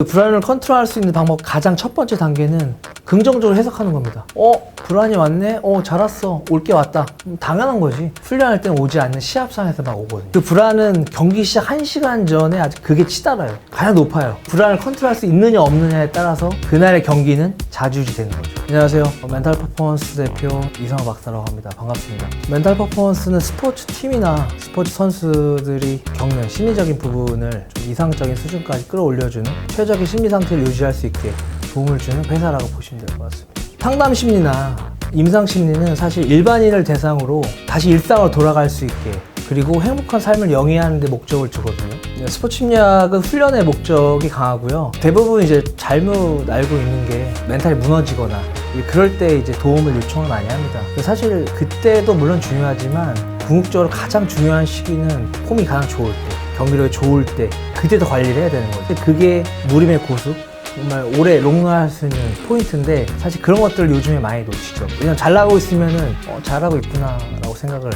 그 불안을 컨트롤할 수 있는 방법 가장 첫 번째 단계는 긍정적으로 해석하는 겁니다. 어, 불안이 왔네? 어, 잘 왔어. 올 게 왔다. 음, 당연한 거지. 훈련할 때는 오지 않는 시합상에서만 오거든요. 그 불안은 경기 시작 1시간 전에 아직 그게 치달아요. 가장 높아요. 불안을 컨트롤할 수 있느냐 없느냐에 따라서 그날의 경기는 자주지 되는 거죠. 안녕하세요. 어, 멘탈 퍼포먼스 대표 이성호 박사라고 합니다. 반갑습니다. 멘탈 퍼포먼스는 스포츠 팀이나 스포츠 선수들이 겪는 심리적인 부분을 좀 이상적인 수준까지 끌어올려주는 최적의 심리 상태를 유지할 수 있게 도움을 주는 회사라고 보시면 될 것 같습니다. 상담 심리나 임상 심리는 사실 일반인을 대상으로 다시 일상으로 돌아갈 수 있게 그리고 행복한 삶을 영위하는 데 목적을 두거든요. 네, 스포츠 심리학은 훈련의 목적이 강하고요. 대부분 이제 잘못 알고 있는 게 멘탈이 무너지거나 그럴 때 이제 도움을 요청을 많이 합니다. 사실 그때도 물론 중요하지만 궁극적으로 가장 중요한 시기는 폼이 가장 좋을 때, 경기력이 좋을 때 그때 더 관리를 해야 되는 거죠. 그게 무림의 고수, 정말 오래 롱런할 수 있는 포인트인데 사실 그런 것들을 요즘에 많이 놓치죠. 왜냐면 잘 나가고 있으면은 어, 잘하고 있구나라고 생각을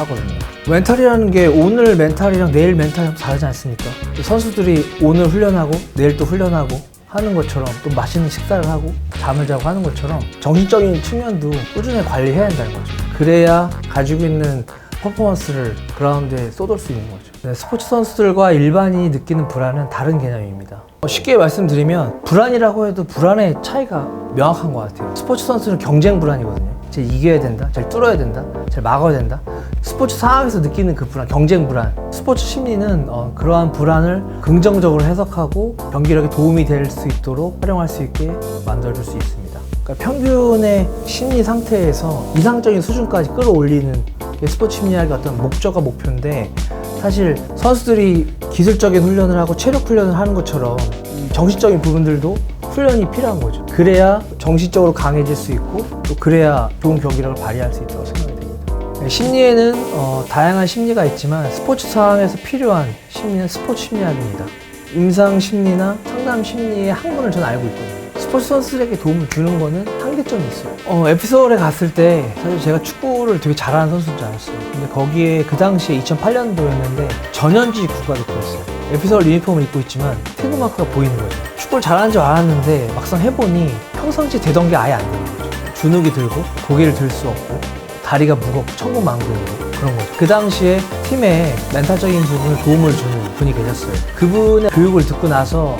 하거든요. 멘탈이라는 게 오늘 멘탈이랑 내일 멘탈이랑 다르지 않습니까? 선수들이 오늘 훈련하고 내일 또 훈련하고 하는 것처럼 또 맛있는 식사를 하고 잠을 자고 하는 것처럼 정신적인 측면도 꾸준히 관리해야 한다는 거죠. 그래야 가지고 있는 퍼포먼스를 그라운드에 쏟을 수 있는 거죠. 네, 스포츠 선수들과 일반인이 느끼는 불안은 다른 개념입니다. 어, 쉽게 말씀드리면 불안이라고 해도 불안의 차이가 명확한 것 같아요. 스포츠 선수는 경쟁 불안이거든요. 잘 이겨야 된다, 잘 뚫어야 된다, 잘 막아야 된다. 스포츠 상황에서 느끼는 그 불안, 경쟁 불안. 스포츠 심리는 어, 그러한 불안을 긍정적으로 해석하고 경기력에 도움이 될 수 있도록 활용할 수 있게 만들어줄 수 있습니다. 그러니까 평균의 심리 상태에서 이상적인 수준까지 끌어올리는 게 스포츠 심리학의 어떤 목적과 목표인데 사실 선수들이 기술적인 훈련을 하고 체력 훈련을 하는 것처럼 이 정신적인 부분들도 훈련이 필요한 거죠. 그래야 정신적으로 강해질 수 있고 또 그래야 좋은 경기력을 발휘할 수 있다고 생각이 됩니다. 네, 심리에는 어, 다양한 심리가 있지만 스포츠 상황에서 필요한 심리는 스포츠 심리학입니다. 임상 심리나 상담 심리의 학문을 저는 알고 있거든요. 스포츠 선수들에게 도움을 주는 거는 한계점이 있어요. 어, 에피소드에 갔을 때 사실 제가 축구를 되게 잘하는 선수인 줄 알았어요. 근데 거기에 그 당시에 2008년도였는데 전현지 국가대표였어요. 에피소드 유니폼을 입고 있지만 태그 마크가 보이는 거죠. 축구를 잘하는 줄 알았는데 막상 해보니 평상시 되던 게 아예 안 되는 거죠. 주눅이 들고 고개를 들 수 없고 다리가 무겁고 천근만근으로 그런 거죠. 그 당시에 팀에 멘탈적인 부분을 도움을 주는 분이 계셨어요. 그분의 교육을 듣고 나서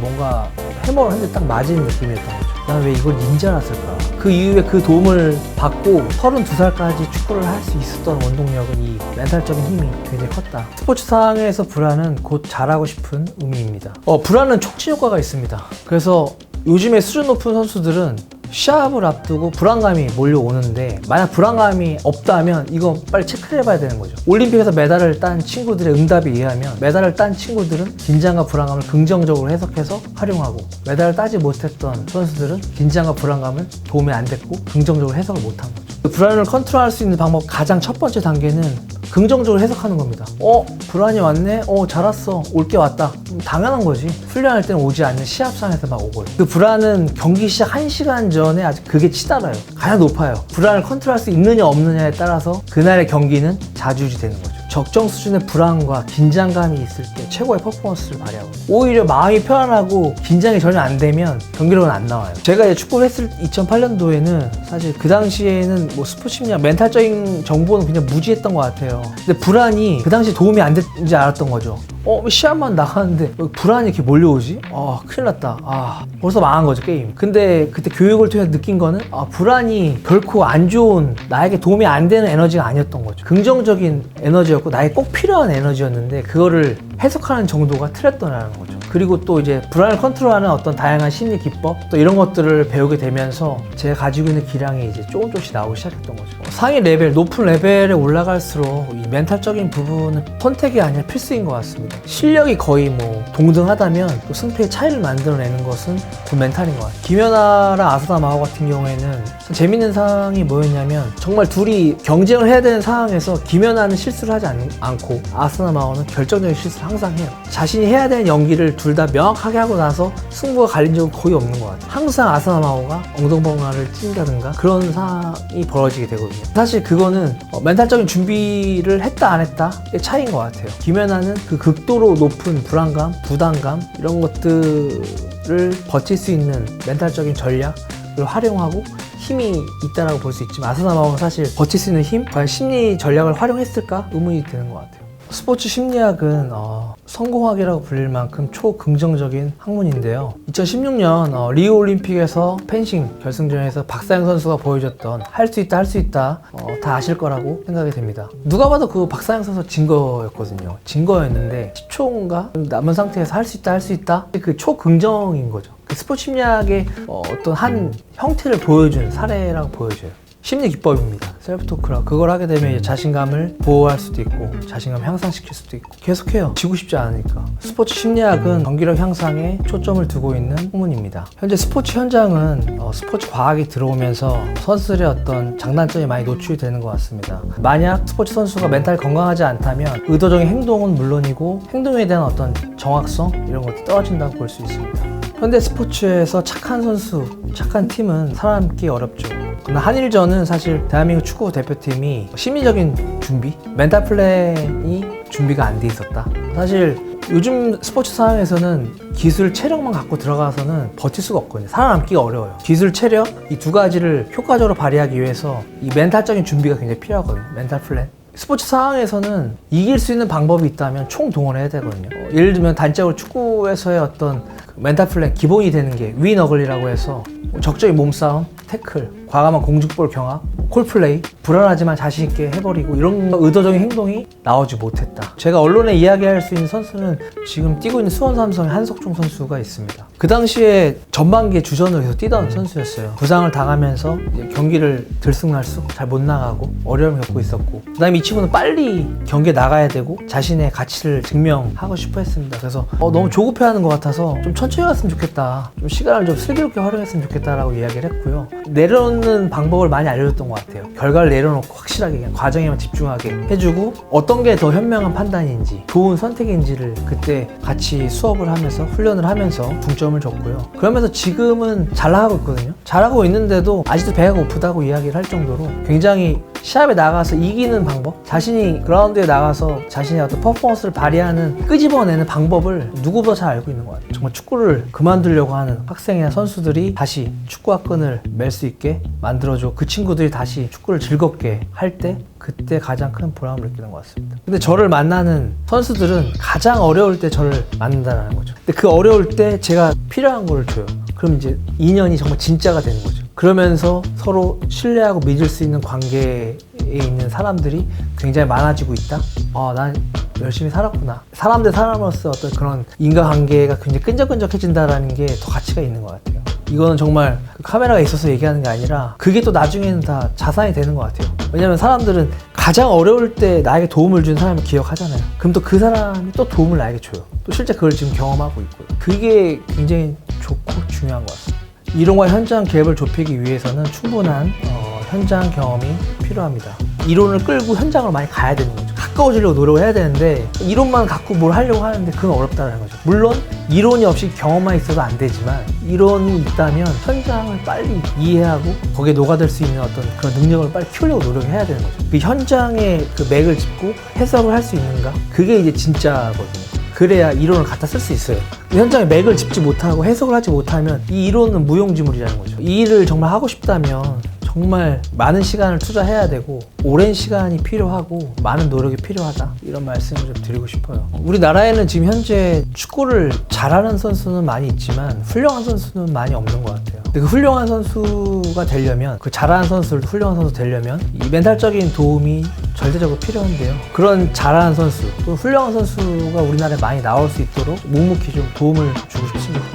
뭔가 해머를 한 대 딱 맞은 느낌이었던 거죠. 난 왜 이걸 인지알았을까? 그 이후에 그 도움을 받고 32살까지 축구를 할 수 있었던 원동력은 이 멘탈적인 힘이 굉장히 컸다. 스포츠 상황에서 불안은 곧 잘하고 싶은 의미입니다. 어, 불안은 촉진 효과가 있습니다. 그래서 요즘에 수준 높은 선수들은 시합을 앞두고 불안감이 몰려오는데 만약 불안감이 없다면 이거 빨리 체크를 해봐야 되는 거죠. 올림픽에서 메달을 딴 친구들의 응답에 의하면 메달을 딴 친구들은 긴장과 불안감을 긍정적으로 해석해서 활용하고 메달을 따지 못했던 선수들은 긴장과 불안감은 도움이 안 됐고 긍정적으로 해석을 못한 거죠. 그 불안을 컨트롤할 수 있는 방법 가장 첫 번째 단계는 긍정적으로 해석하는 겁니다. 어, 불안이 왔네? 어, 잘 왔어. 올 게 왔다. 음, 당연한 거지. 훈련할 때는 오지 않는 시합상에서만 오거든. 그 불안은 경기 시작 1시간 전에 아직 그게 치달아요. 가장 높아요. 불안을 컨트롤할 수 있느냐 없느냐에 따라서 그날의 경기는 자주지 되는 거죠. 적정 수준의 불안과 긴장감이 있을 때 최고의 퍼포먼스를 발휘하고 오히려 마음이 편안하고 긴장이 전혀 안 되면 경기력은 안 나와요. 제가 이제 축구를 했을 2008년도에는 사실 그 당시에는 뭐 스포츠 심리학 멘탈적인 정보는 그냥 무지했던 것 같아요. 근데 불안이 그 당시 도움이 안 됐는지 알았던 거죠. 어, 시합만 나가는데 왜 불안이 이렇게 몰려오지? 아, 큰일 났다. 아, 벌써 망한 거죠, 게임. 근데 그때 교육을 통해서 느낀 거는 아, 불안이 결코 안 좋은 나에게 도움이 안 되는 에너지가 아니었던 거죠. 긍정적인 에너지였고 나에게 꼭 필요한 에너지였는데 그거를 해석하는 정도가 틀렸더라는 거죠. 그리고 또 이제 불안을 컨트롤하는 어떤 다양한 심리 기법 또 이런 것들을 배우게 되면서 제가 가지고 있는 기량이 이제 조금 조금씩 나오기 시작했던 거죠. 상위 레벨, 높은 레벨에 올라갈수록 이 멘탈적인 부분은 선택이 아니라 필수인 것 같습니다. 실력이 거의 뭐 동등하다면 또 승패의 차이를 만들어내는 것은 그 멘탈인 것 같아요. 김연아랑 아스나 마오 같은 경우에는 재밌는 상황이 뭐였냐면 정말 둘이 경쟁을 해야 되는 상황에서 김연아는 실수를 하지 않, 않고 아스나 마오는 결정적인 실수를 항상 해요. 자신이 해야 되는 연기를 둘 다 명확하게 하고 나서 승부가 갈린 적은 거의 없는 것 같아요. 항상 아스나 마오가 엉덩방아를 뛴다든가 그런 상황이 벌어지게 되거든요. 사실 그거는 어, 멘탈적인 준비를 했다 안 했다의 차이인 것 같아요. 김연아는 그 극 극도로 높은 불안감, 부담감 이런 것들을 버틸 수 있는 멘탈적인 전략을 활용하고 힘이 있다라고 볼 수 있지만 아스나 마오는 사실 버틸 수 있는 힘, 과연 심리 전략을 활용했을까 의문이 드는 것 같아요. 스포츠 심리학은 어, 성공학이라고 불릴 만큼 초긍정적인 학문인데요. 2016년 어, 리우 올림픽에서 펜싱 결승전에서 박사영 선수가 보여줬던 할 수 있다 할 수 있다 어, 다 아실 거라고 생각이 됩니다. 누가 봐도 그 박사영 선수 진 거였거든요. 진 거였는데 10초인가 남은 상태에서 할 수 있다 할 수 있다 그 초긍정인 거죠. 그 스포츠 심리학의 어, 어떤 한 형태를 보여준 사례라고 보여져요. 심리 기법입니다. 셀프 토크라 그걸 하게 되면 자신감을 보호할 수도 있고 자신감 향상시킬 수도 있고 계속해요. 지고 싶지 않으니까. 스포츠 심리학은 경기력 향상에 초점을 두고 있는 학문입니다. 현재 스포츠 현장은 어, 스포츠 과학이 들어오면서 선수들의 어떤 장단점이 많이 노출이 되는 것 같습니다. 만약 스포츠 선수가 멘탈 건강하지 않다면 의도적인 행동은 물론이고 행동에 대한 어떤 정확성 이런 것도 떨어진다고 볼 수 있습니다. 현대 스포츠에서 착한 선수, 착한 팀은 살아남기 어렵죠. 그러나 한일전은 사실 대한민국 축구 대표팀이 심리적인 준비, 멘탈 플랜이 준비가 안 돼 있었다. 사실 요즘 스포츠 상황에서는 기술, 체력만 갖고 들어가서는 버틸 수가 없거든요. 살아남기가 어려워요. 기술, 체력 이 두 가지를 효과적으로 발휘하기 위해서 이 멘탈적인 준비가 굉장히 필요하거든요. 멘탈 플랜. 스포츠 상황에서는 이길 수 있는 방법이 있다면 총동원해야 되거든요. 어, 예를 들면 단적으로 축구에서의 어떤 그 멘탈 플랜 기본이 되는 게 위너글이라고 해서 적절히 몸싸움, 태클, 과감한 공중볼 경합, 콜플레이, 불안하지만 자신 있게 해버리고 이런 의도적인 행동이 나오지 못했다. 제가 언론에 이야기할 수 있는 선수는 지금 뛰고 있는 수원 삼성의 한석종 선수가 있습니다. 그 당시에 전반기에 주전으로 계속 뛰던 선수였어요. 부상을 당하면서 경기를 들쑥날쑥 잘 못 나가고 어려움을 겪고 있었고 그 다음에 이 친구는 빨리 경기에 나가야 되고 자신의 가치를 증명하고 싶어 했습니다. 그래서 어, 너무 조급해하는 것 같아서 좀 천천히 갔으면 좋겠다. 좀 시간을 좀 슬기롭게 활용했으면 좋겠다라고 이야기를 했고요. 내려 놓는 방법을 많이 알려줬던 것 같아요. 결과를 내려놓고 확실하게 그냥 과정에만 집중하게 해주고 어떤 게 더 현명한 판단인지 좋은 선택인지를 그때 같이 수업을 하면서 훈련을 하면서 중점을 줬고요. 그러면서 지금은 잘 나가고 있거든요. 잘하고 있는데도 아직도 배가 고프다고 이야기를 할 정도로 굉장히 시합에 나가서 이기는 방법, 자신이 그라운드에 나가서 자신의 어떤 퍼포먼스를 발휘하는 끄집어내는 방법을 누구보다 잘 알고 있는 것 같아요. 정말 축구를 그만두려고 하는 학생이나 선수들이 다시 축구와 끈을 맬수 있게 만들어줘 그 친구들이 다시 축구를 즐겁게 할 때 그때 가장 큰 보람을 느끼는 것 같습니다. 근데 저를 만나는 선수들은 가장 어려울 때 저를 만난다는 거죠. 근데 그 어려울 때 제가 필요한 걸 줘요. 그럼 이제 인연이 정말 진짜가 되는 거죠. 그러면서 서로 신뢰하고 믿을 수 있는 관계에 있는 사람들이 굉장히 많아지고 있다. 아, 난 열심히 살았구나. 사람 대 사람으로서 어떤 그런 인과관계가 굉장히 끈적끈적해진다라는 게 더 가치가 있는 것 같아요. 이거는 정말 그 카메라가 있어서 얘기하는 게 아니라 그게 또 나중에는 다 자산이 되는 것 같아요. 왜냐면 사람들은 가장 어려울 때 나에게 도움을 준 사람을 기억하잖아요. 그럼 또 그 사람이 또 도움을 나에게 줘요. 또 실제 그걸 지금 경험하고 있고요. 그게 굉장히 좋고 중요한 것 같습니다. 이론과 현장 갭을 좁히기 위해서는 충분한 어, 현장 경험이 필요합니다. 이론을 끌고 현장으로 많이 가야 되는 거죠. 가까워지려고 노력을 해야 되는데 이론만 갖고 뭘 하려고 하는데 그건 어렵다는 거죠. 물론 이론이 없이 경험만 있어도 안 되지만 이론이 있다면 현장을 빨리 이해하고 거기에 녹아들 수 있는 어떤 그런 능력을 빨리 키우려고 노력해야 되는 거죠. 그 현장의 그 맥을 짚고 해석을 할 수 있는가? 그게 이제 진짜거든요. 그래야 이론을 갖다 쓸 수 있어요. 현장에 맥을 짚지 못하고 해석을 하지 못하면 이 이론은 무용지물이라는 거죠. 이 일을 정말 하고 싶다면 정말 많은 시간을 투자해야 되고 오랜 시간이 필요하고 많은 노력이 필요하다 이런 말씀을 좀 드리고 싶어요. 우리나라에는 지금 현재 축구를 잘하는 선수는 많이 있지만 훌륭한 선수는 많이 없는 것 같아요. 근데 그 훌륭한 선수가 되려면 그 잘하는 선수를 훌륭한 선수 되려면 이 멘탈적인 도움이 절대적으로 필요한데요. 그런 잘하는 선수 또 훌륭한 선수가 우리나라에 많이 나올 수 있도록 묵묵히 좀 도움을 주고 싶습니다.